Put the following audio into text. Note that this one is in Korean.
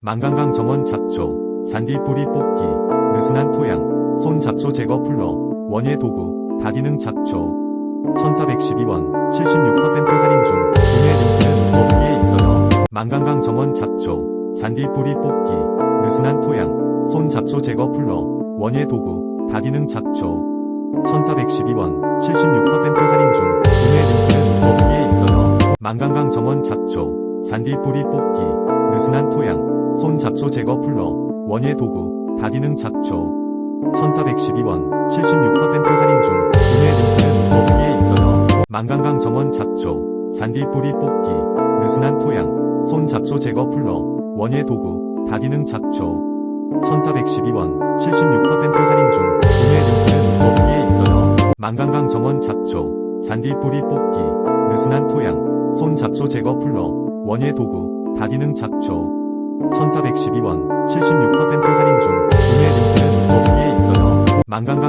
만강강 정원 잡초, 잔디 뿌리 뽑기, 느슨한 토양, 손 잡초 제거 풀러, 원예 도구, 다기능 잡초. 1412원, 76% 할인 중, 구매 링크는 더보기에 있어요. 만강강 정원 잡초, 잔디 뿌리 뽑기, 느슨한 토양, 손 잡초 제거 풀러, 원예 도구, 다기능 잡초. 1412원, 76% 할인 중, 구매 링크는 더보기에 있어요. 만강강 정원 잡초, 잔디 뿌리 뽑기, 느슨한 토양, 손 잡초 제거 풀러, 원예 도구, 다기능 잡초. 1412원, 76% 할인 중, 구매 링크는 더보기에 있어요. 만강강 정원 잡초, 잔디 뿌리 뽑기, 느슨한 토양, 손 잡초 제거 풀러, 원예 도구, 다기능 잡초. 1412원, 76% 할인 중, 구매 링크는 더보기에 있어요. 만강강 정원 잡초, 잔디 뿌리 뽑기, 느슨한 토양, 손 잡초 제거 풀러, 원예 도구, 다기능 잡초. 1412원, 76% 할인 중, 구매 링크는 더보기에 있어요. 만강강